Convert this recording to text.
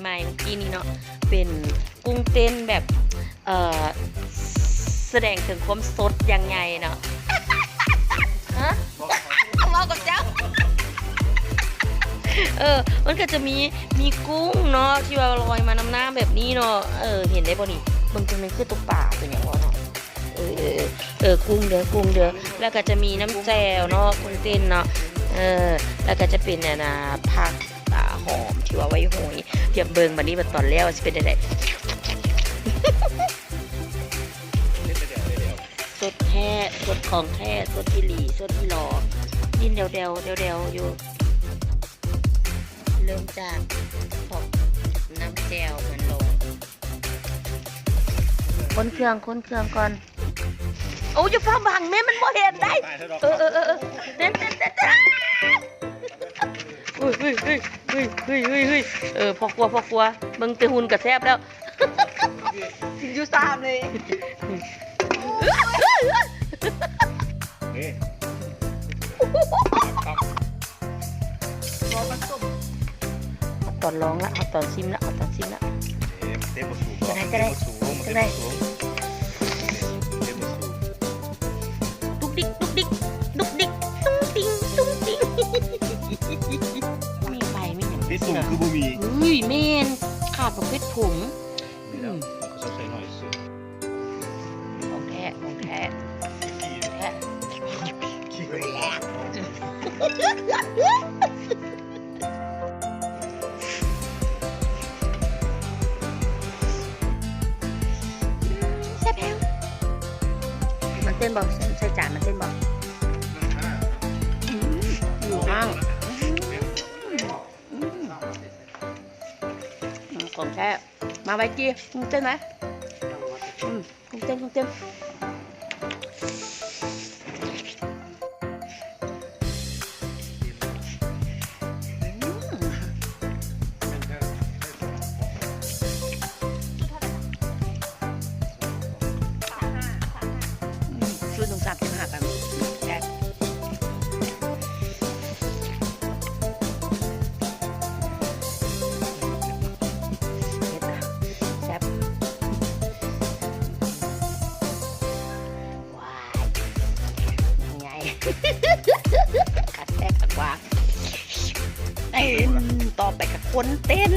ใหม่ๆเมื่อกี้นี้เนาะเป็นกุ้งเต้นแบบเอ่อแสดงถึงความสดยังไงเนาะฮะมากับเจ้าเออ มันก็จะมีมีกุ้งเนาะที่ว่าลอยมาน้ำน้ำแบบนี้เนาะเออเห็นได้บ่นี่มันจะเป็นคือตัวป่าเป็นอย่างวะเนาะเออเออเออกุ้งเด้อกุ้งเด้อแล้วก็จะมีน้ำแจ่วเนาะกุ้งเต้นเนาะเออแล้วก็จะเป็นน่ะนะผักอ่า หอมที่ว่าไว้โหยเทียบเบิงบัดนี้บัดตอนแล้วสิเป็นได้สดแท้สดของแท้สดที่หลีสดที่รอยินเดวเดวเดวเดวอยู่ เริ่มจากขอบน้ำแจวมันลงคนเครื่องคนเครื่องก่อนโอ้ยจะฟ้าบังแม่มันบ่เห็นได้ เออเออเออ ยเฮ้ยเฮ้ยเฮ้ยเฮ้ยเออพอกลัวพอกลัวเบิ่งแตะหุ่นกระแทบแล้วถึงยูสามเลยพอผสมเอาตอนร้องละเอาตอนซิมละเอาตอนซิมละเต็มสูงจะได้จะได้สูงจะได้ ไหมเนี่ยพี่สูงคือบุมีอุ้ยเมนขาดประเภทผงนี่แล้วเขาชอบใช้หน่อยสุดของแท้ของแท้ขี้แท้ขี้เลยแซ่บแล้วมันเต้นบอกใส่จานมันเต้นบอกอยู่ห้าง ของแท้มาไว้กี้กุ้งเต้นไหมอืมกุ้งเต้นกุ้งเต้น ขัดแทกกัดวางเต้นต่อไปกับคนเต้น